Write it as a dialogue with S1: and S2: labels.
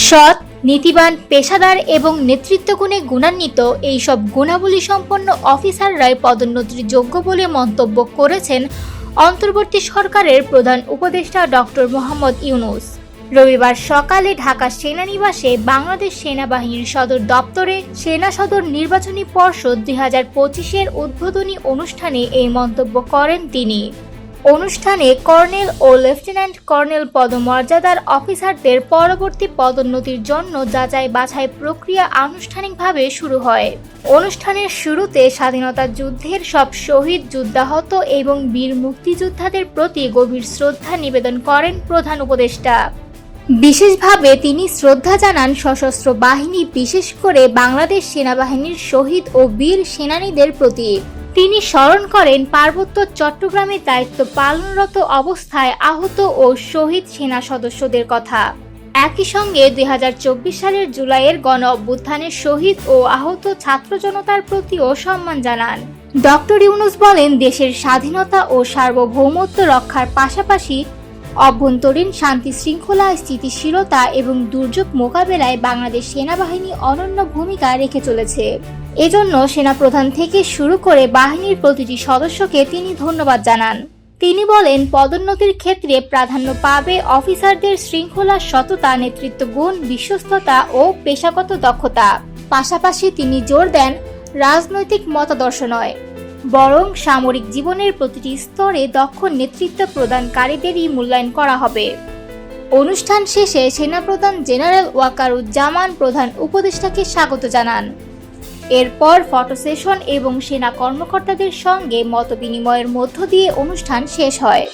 S1: সৎ, নীতিবান, পেশাদার এবং নেতৃত্বগুণে গুণান্বিত এইসব গুণাবলী সম্পন্ন অফিসাররাই পদোন্নতির যোগ্য বলে মন্তব্য করেছেন অন্তর্বর্তী সরকারের প্রধান উপদেষ্টা ডক্টর মোহাম্মদ ইউনুস। রবিবার সকালে ঢাকা সেনানিবাসে বাংলাদেশ সেনাবাহিনীর সদর দপ্তরে সেনা সদর নির্বাচনী পর্ষদ দুই হাজার পঁচিশের উদ্বোধনী অনুষ্ঠানে এই মন্তব্য করেন তিনি। অনুষ্ঠানে কর্নেল ও লেফটেন্যান্ট কর্নেল পদমর্যাদার অফিসারদের পরবর্তী পদোন্নতির জন্য যাচাই বাছাই প্রক্রিয়া আনুষ্ঠানিকভাবে শুরু হয়। অনুষ্ঠানের শুরুতে স্বাধীনতা যুদ্ধের সব শহীদ যুদ্ধাহত এবং বীর মুক্তিযোদ্ধাদের প্রতি গভীর শ্রদ্ধা নিবেদন করেন প্রধান উপদেষ্টা। বিশেষভাবে তিনি শ্রদ্ধা জানান সশস্ত্র বাহিনী বিশেষ করে বাংলাদেশ সেনাবাহিনীর শহীদ ও বীর সেনানীদের প্রতি। তিনি স্মরণ করেন পার্বত্য চট্টগ্রামে দায়িত্ব পালনরত অবস্থায় আহত ও শহীদ সেনা সদস্যদের কথা। একই সঙ্গে দুই হাজার চব্বিশ সালের জুলাইয়ের গণ অভ্যুত্থানের শহীদ ও আহত ছাত্র জনতার প্রতিও সম্মান জানান। ডক্টর ইউনুস বলেন, দেশের স্বাধীনতা ও সার্বভৌমত্ব রক্ষার পাশাপাশি অভ্যন্তরীণ শান্তি শৃঙ্খলা, স্থিতিশীলতা এবং দুর্যোগ মোকাবেলায় বাংলাদেশ সেনাবাহিনী অনন্য ভূমিকা রেখে চলেছে। এজন্য সেনাপ্রধান থেকে শুরু করে বাহিনীর প্রতিটি সদস্যকে তিনি ধন্যবাদ জানান। তিনি বলেন, পদোন্নতির ক্ষেত্রে প্রাধান্য পাবে অফিসারদের শৃঙ্খলা, সততা, নেতৃত্ব গুণ, বিশ্বস্ততা ও পেশাগত দক্ষতা। পাশাপাশি তিনি জোর দেন রাজনৈতিক মতাদর্শ নয়। বরং সামরিক জীবনের প্রতিটি স্তরে দক্ষ নেতৃত্ব প্রদানকারীদেরই মূল্যায়ন করা হবে। অনুষ্ঠান শেষে সেনাপ্রধান জেনারেল ওয়াকারুজ্জামান প্রধান উপদেষ্টাকে স্বাগত জানান। এরপর ফটো সেশন এবং সেনা কর্মকর্তাদের সঙ্গে মতবিনিময়ের মধ্য দিয়ে অনুষ্ঠান শেষ হয়।